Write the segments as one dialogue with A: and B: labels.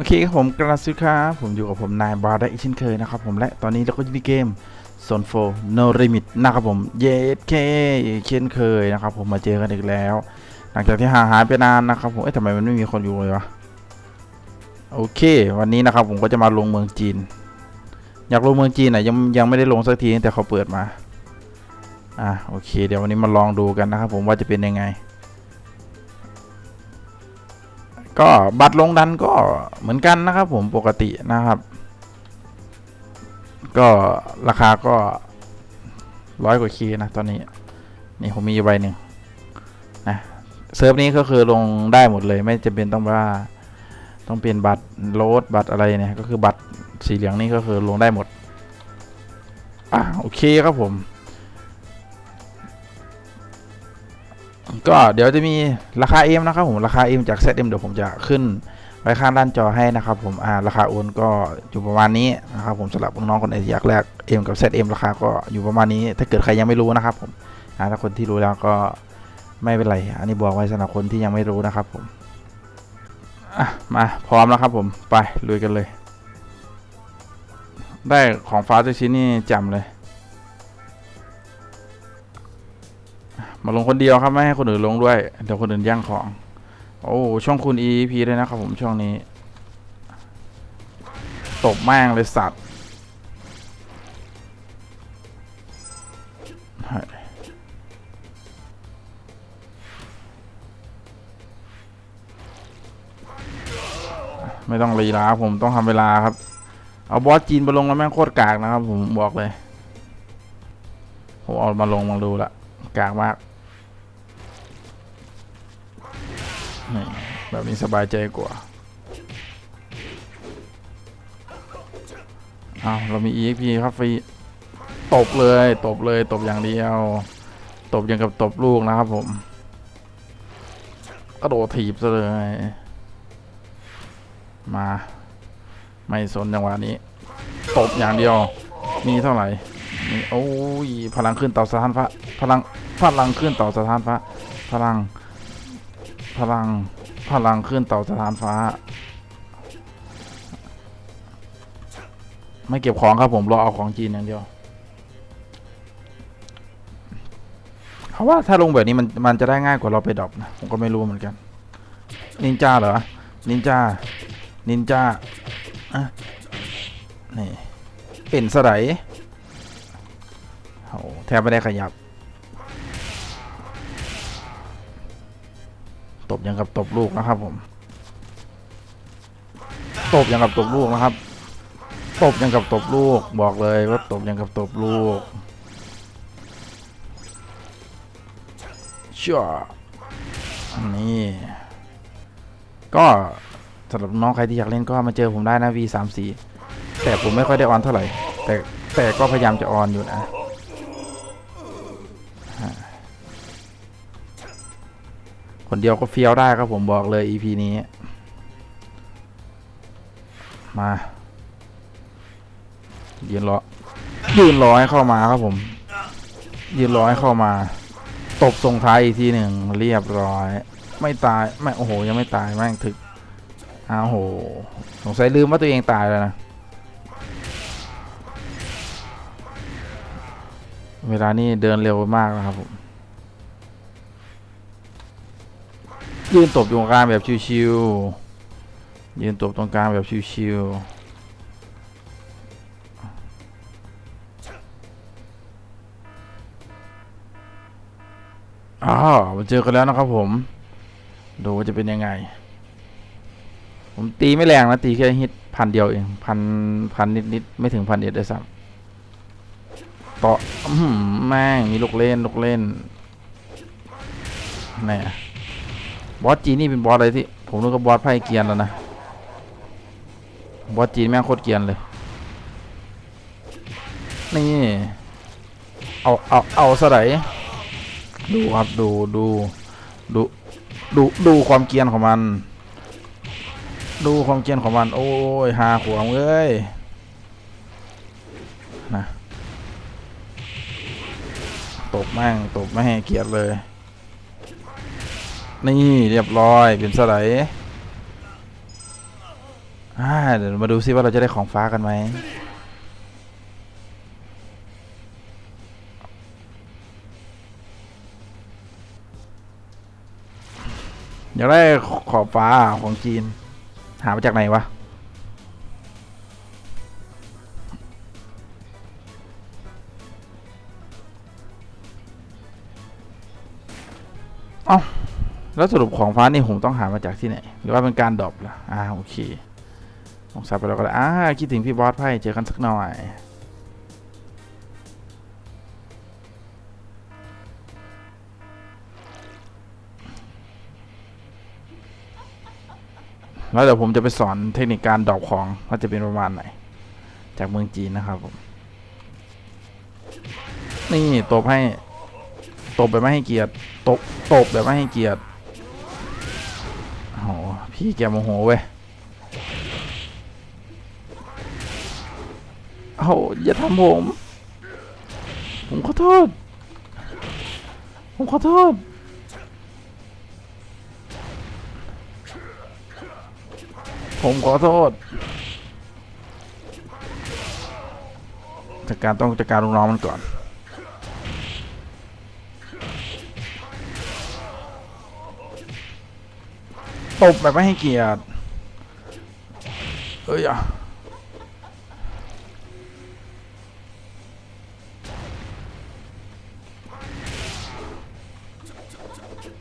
A: โอเคครับผมกราซิครับผมอยู่กับผมนายบาร์ได้อีกเช่นเคยนะครับผมและตอนนี้เราก็อยู่ในเกม Zone 4 No Limit นะครับผมเยสเคเช่นเคยนะครับผมมาเจอกันอีกแล้ว หลังจากที่ห่างหายไปนานนะครับผมเอ๊ะทำไมมันไม่มีคนอยู่เลยวะโอเค วันนี้นะครับผมก็จะมาลงเมืองจีน อยากลงเมืองจีนอะยังยังไม่ได้ลงสักทีแต่เขาเปิดมาอะโอเค เดี๋ยววันนี้มาลองดูกันนะครับผมว่าจะเป็นยังไง ก็บัตรลงดันก็เหมือนกันนะครับผมปกตินะครับ ก็ราคาก็ร้อยกว่าคีนะตอนนี้นี่ผมมีอยู่ใบหนึ่งนะเซิร์ฟนี้ก็คือลงได้หมดเลย ไม่จำเป็นต้องว่าต้องเป็นบัตรโลดบัตรอะไรเนี่ยก็คือบัตรสีเหลืองนี่ก็คือลงได้หมดอะโอเคครับผม ก็เดี๋ยวจะมีราคาเอ็มนะครับผมราคาเอ็มจากเซตเอ็มเดี๋ยวผมจะขึ้นไว้ข้างด้านจอให้นะครับผมอ่าราคาโอนก็อยู่ประมาณนี้นะครับผมสำหรับน้องๆคนไหนที่อยากแลกเอ็มกับเซตเอ็มราคาก็อยู่ประมาณนี้ ถ้าเกิดใครยังไม่รู้นะครับผมอ่าถ้าคนที่รู้แล้วก็ไม่เป็นไร อันนี้บอกไว้สำหรับคนที่ยังไม่รู้นะครับผมอะมาพร้อมแล้วครับผมไปลุยกันเลย ได้ของฟ้าตัวชิ้นนี่จ่มเลย มาลงคนเดียวครับไม่ให้คนอื่นลงด้วย เดี๋ยวคนอื่นแย่งของ โอ้ช่องคุณ EP เลยนะครับผมช่องนี้ ตบแม่งเลยสัตว์ไม่ต้องรีลาผมต้องทำเวลาครับ เอาบอสจีนมาลงแล้วแม่งโคตรกากนะครับผมบอกเลย ผมเอามาลงมาดูละกากมาก นี่แบบนี้สบายใจกว่าเอาวเรามี EXP ครับฟรีตบเลยตบเลยตบอย่างเดียว ตบอย่างกับตบลูกนะครับผมกระโดดถีบซะเลย มา ไม่สนจังหวะนี้ ตบอย่างเดียว มีเท่าไหร่มีโอ้ยพลังขึ้นต่อสถานฟ้าพลังพลังขึ้นต่อสถานฟ้าพลัง พลัง พลังขึ้นต่อสถานฟ้า ไม่เก็บของครับผมรอเอาของจีนอย่างเดียวเขาว่าถ้าลงแบบนี้มันมันจะได้ง่ายกว่าเราไปดรอปนะผมก็ไม่รู้เหมือนกัน นินจาเหรอ นินจา นินจาอะนี่ เป็นสไลด์โอ้แทบไม่ได้ขยับ ยังกับตบลูกนะครับผม ตบยังกับตบลูกนะครับ ตบยังกับตบลูก บอกเลยว่าตบยังกับตบลูกชั่วนี่ก็สำหรับน้องใครที่อยากเล่นก็มาเจอผมได้นะ V 3 4 แต่ผมไม่ค่อยได้ออนเท่าไหร่ แต่แต่ก็พยายามจะออนอยู่นะ คนเดียวก็เฟี้ยวได้ครับผมบอกเลย EP นี้ มายืนรอยืนรอให้เข้ามาครับผม ยืนรอให้เข้ามา ตบส่งท้ายอีกทีหนึ่งเรียบร้อย ไม่ตายไม่โอ้โห ยังไม่ตายแม่งถึกอ้าวโหสงสัยลืมว่าตัวเองตายแล้วนะเวลานี้เดินเร็วมากนะครับผม ยืนตบตรงกลางแบบชิวๆยืนตบตรงกลางแบบชิวๆอ้าวมาเจอกันแล้วนะครับผม ดูว่าจะเป็นยังไง ผมตีไม่แรงนะ ตีแค่ฮิตพันเดียวเอง พันพันนิดๆไม่ถึงพันเอ็ดได้วยซ้ำต่อแม่งมีลูกเล่น ลูกเล่นแหม่ บอสจีนี่เป็นบอสอะไรที่ ผมนึกว่าบอสไพ่เกียนแล้วนะ บอสจีนแม่งโคตรเกียนเลย นี่ เอาเอาเอาสไลด์ดูครับดูดูดูดูดูความเกียนของมัน ดูความเกียนของมัน โอ้ยหาขวงเอ้ยนะตบแม่งตบไม่ให้เกียรเลย นี่เรียบร้อยเป็นสไลด์อ่าเดี๋ยวมาดูซิว่าเราจะได้ของฟ้ากันไหมอยากได้ขอบฟ้าของจีน หามาจากไหนวะเอ้า แล้วสรุปของฟ้านี่ผมต้องหามาจากที่ไหน หรือว่าเป็นการดรอปล่ะอ่าโอเคลองซับไปแล้วก็ได้อ่าคิดถึงพี่บอสไพ่เจอกันสักหน่อยแล้วเดี๋ยวผมจะไปสอนเทคนิคการดรอปของว่าจะเป็นประมาณไหน จากเมืองจีนนะครับผม นี่ตบให้ตบแบบไม่ให้เกียรติตบตบแบบไม่ให้เกียรติ พี่แกโมโหเว้ยเอาอย่าทำผม ผมขอโทษ ผมขอโทษ ผมขอโทษจัดการต้องจัดการลูกน้องมันก่อน ตบแบบไม่ให้เกียรติเอ้ยอะ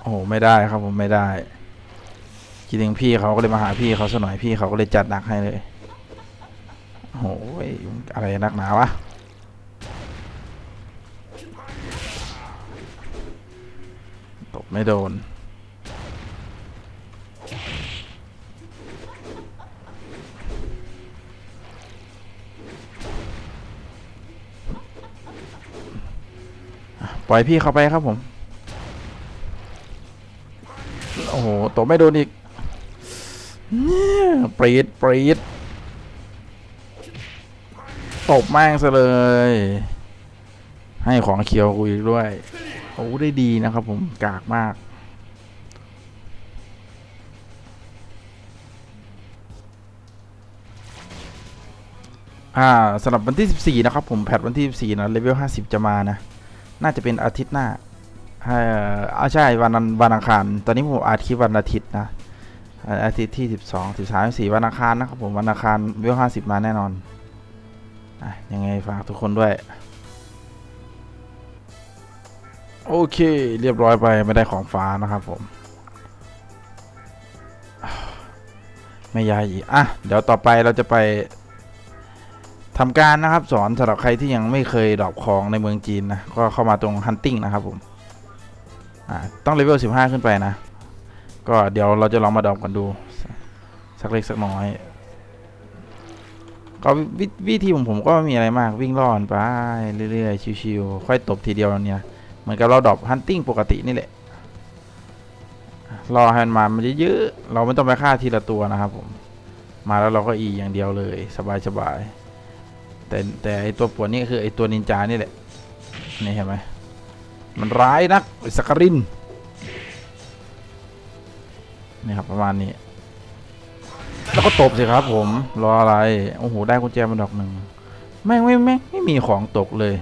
A: โอ้โหไม่ได้ครับผมไม่ได้คิดถึงพี่เขาก็เลยมาหาพี่เขาซะหน่อยพี่เขาก็เลยจัดหนักให้เลยโอ้โหอะไรนักหนาวะตบไม่โดน ปล่อยพี่เข้าไปครับผม โอ้โหตบไม่โดนอีกเนี่ยปรีดปรีดตบแม่งซะเลย ให้ของเคียวกูอีกด้วยโอ้ได้ดีนะครับผมกากมาก อ่าสำหรับวันที่ 14 นะครับผม แพทวันที่ 14 นะเลเวล 50 จะมานะ น่าจะเป็นอาทิตย์หน้าเอ่ออาใช่วันวันอังคาร ตอนนี้ผมอาทิตย์วันอาทิตย์นะ อาทิตย์ที่12 13 14วันอังคารนะครับผมวันอังคารเลเวล50มาแน่นอนอะยังไงฝากทุกคนด้วย โอเค เรียบร้อยไปไม่ได้ของฟ้านะครับผม ไม่ยายอีกอะ เดี๋ยวต่อไปเราจะไป ทำการนะครับสอนสำหรับใครที่ยังไม่เคยดรอปของในเมืองจีนนะ ก็เข้ามาตรง hunting นะครับผมต้องเลเวล 15 ขึ้นไปนะ ก็เดี๋ยวเราจะลองมาดรอปกันดู สักเล็กสักน้อย ก็ววิธีของผมก็ไม่มีอะไรมากวิ่งล่อนไปเรื่อยๆ ชิวๆ ค่อยตบทีเดียวเนี่ย เหมือนกับเราดรอปฮันติ้งปกตินี่แหละ รอให้มันมามันเยอะๆเราไม่ต้องไปฆ่าทีละตัวนะครับผม มาแล้วเราก็อีอย่างเดียวเลย สบายๆ แต่แต่ไอตัวปวดนี่คือไอตัวนินจานี่แหละ นี่เห็นไหมมันร้ายนักไอสกรินนี่ครับประมาณนี้ แล้วก็ตบสิครับผม รออะไร โอ้โห ได้กุญแจมาดอกหนึ่งแม่งไม่แม่งไม่มีของตกเลย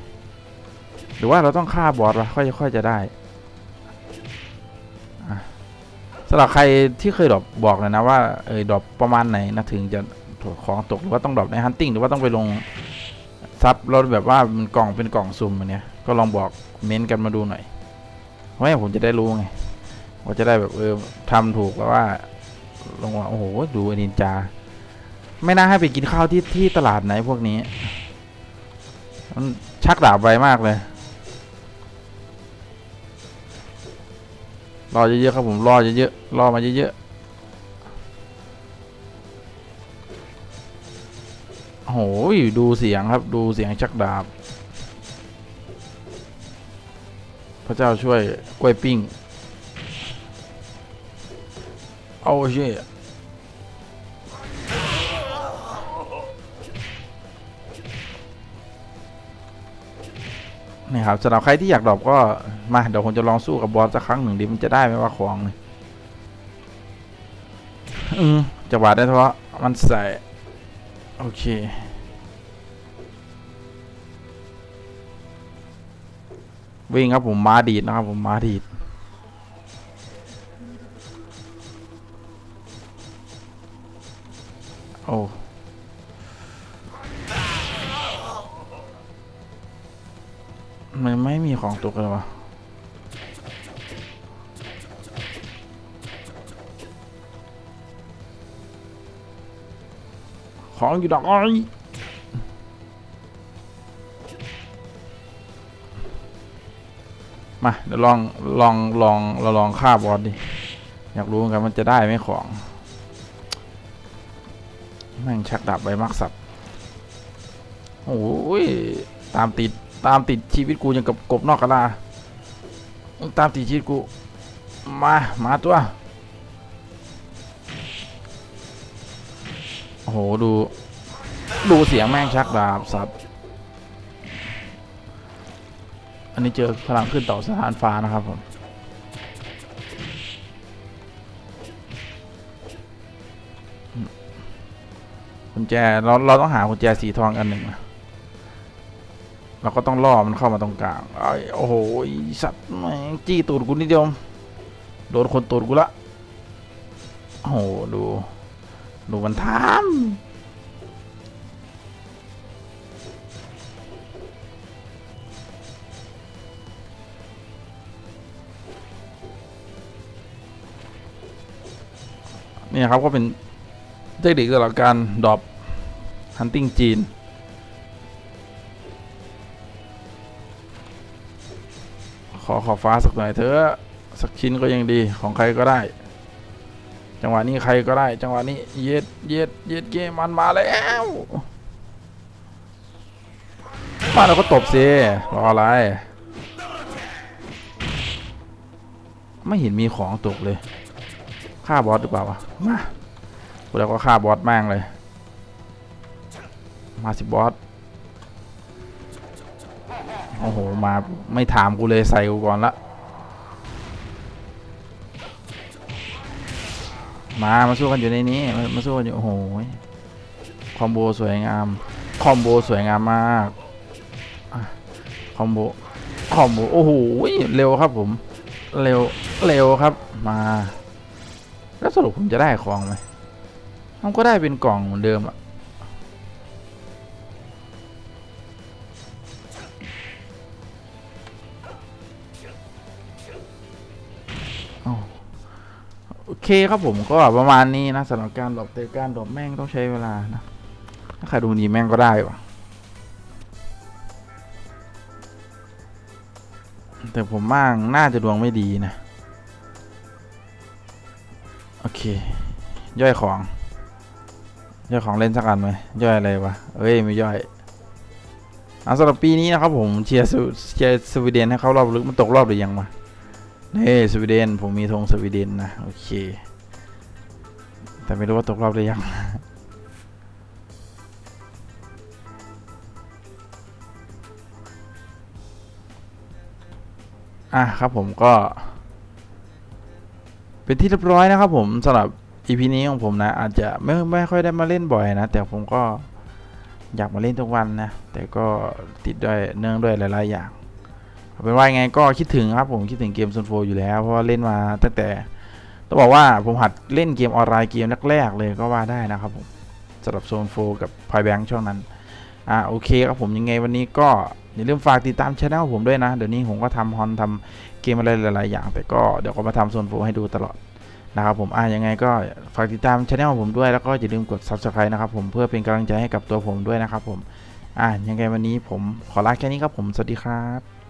A: หรือว่าเราต้องฆ่าบอสวะค่อยค่อยจะได้สำหรับใครที่เคยดรอปบอกเลยนะว่าเออดรอปประมาณไหนนะถึงจะของตกหรือว่าต้องดรอปในฮันติ้งหรือว่าต้องไปลง ซับรถแบบว่ามันกล่องเป็นกล่องซุ่มอันเนี้ยก็ลองบอกเม้นต์กันมาดูหน่อยเพราะให้ผมจะได้รู้ไงว่าจะได้แบบเออทำถูกแบบว่าลงว่าโอ้โหดูอนินจา ไม่น่าให้ไปกินข้าวที่ที่ตลาดไหนพวกนี้มันชักดาบไวมากเลยรอเยอะๆครับผมรอเยอะๆรอมาเยอะๆ โอ้โหดูเสียงครับดูเสียงชักดาบ พระเจ้าช่วยกล้วยปิ้ง เอาเชี่ยนี่ครับสำหรับใครที่อยากดรอปก็มาเดี๋ยวผมจะลองสู้กับบอสสักครั้งหนึ่งดิมันจะได้ไหมว่าของเนี่ยอืมจะหวาดได้เพราะมันใส่ โอเค วิ่งครับผมม้าดีดนะครับผมม้าดีดโอ้มันไม่มีของตกเลยวะของอยู่ดอกอ้อย มาเดี๋ยวลองลองลองเราลองฆ่าบอสดิอยากรู้เหมือนกันมันจะได้ไหมของแม่งชักดาบใบมักสับโอ้ยตามติดตามติดชีวิตกูอยังกับกบนอกกระลาตามติดชีวิตกูมามาตัวโอ้โหดู ดูเสียงแม่งชักดาบสัต นนี้เจอพลังขึ้นต่อสถานฟ้านะครับผมกุญแจเราเราต้องหากุญแจสีทองอันหนึ่งนะเราก็ต้องล่อมันเข้ามาตรงกลางไอ้โอ้โหสัตว์แม่งจี้ตูดกูนิดเดียวโดนคนตูดกูละโอ้โหดูดูมันทำ นี่ครับก็เป็นเทคนิคสำหรับการดรอปฮันติงจีน ขอขอฟ้าสักหน่อยเถอะสักชิ้นก็ยังดีของใครก็ได้ จังหวะนี้ใครก็ได้ จังหวะนี้เย็ดเย็ดเย็ดเกมมันมาแล้วมาเราก็ตบสิรออะไร ไม่เห็นมีของตกเลย ฆ่าบอสหรือเปล่าวะมากูแล้วก็ฆ่าบอสแม่งเลย มาสิบอสโอ้โหมาไม่ถามกูเลยใส่กูก่อนละมามาสู้กันอยู่ในนี้มามาสู้กันอยู่โอ้โหคอมโบสวยงามคอมโบสวยงามมากคอมโบคอมโบโอ้โหเร็วครับผม เร็วเร็วครับมา แล้วสรุปผมจะได้ของไหมมันก็ได้เป็นกล่องเหมือนเดิมอะโอเคครับผมก็ประมาณนี้นะสำหรับการหลบเตะการหลบแม่งต้องใช้เวลานะ ถ้าใครดูดีแม่งก็ได้วะแต่ผมมั่งน่าจะดวงไม่ดีนะ ย่อยของ ย่อยของเล่นสักอันไหมย่อยอะไรวะเอ้ยไม่ย่อยเอาสำหรับปีนี้นะครับผมเชียร์สวเชียร์สวีเดนให้เข้ารอบลึกมันตกรอบหรือยังมานี่สวีเดนผมมีธงสวีเดนนะโอเค แต่ไม่รู้ว่าตกรอบหรือยังอะครับผมก็ เป็นที่เรียบร้อยนะครับผมสำหรับ EP นี้ของผมนะ อาจจะไม่ไม่ค่อยได้มาเล่นบ่อยนะ แต่ผมก็อยากมาเล่นทุกวันนะ แต่ก็ติดด้วยเนื่องด้วยหลาย ๆ อย่างเป็นว่าไงก็คิดถึงครับผมคิดถึงเกมโซนโฟอยู่แล้ว เพราะว่าเล่นมาตั้งแต่ต้องบอกว่าผมหัดเล่นเกมออนไลน์เกมแรก ๆ เลยก็ว่าได้นะครับผมสำหรับโซนโฟกับพายแบงค์ช่วงนั้นอ่าโอเคครับผมยังไงวันนี้ก็อย่าลืมฝากติดตามช anel ผมด้วยนะ เดี๋ยวนี้ผมก็ทำฮอนทำ เกมอะไรหลาย ๆ อย่าง แต่ก็เดี๋ยวก็มาทำโซนโฟให้ดูตลอดนะครับผมอ่ายังไงก็ฝากติดตามช anel ผมด้วยแล้วก็อย่าลืมกด subscribe นะครับผมเพื่อเป็นกำลังใจให้กับตัวผมด้วยนะครับผมอ่ายังไงวันนี้ผมขอลาแค่นี้ครับผมสวัสดีครับ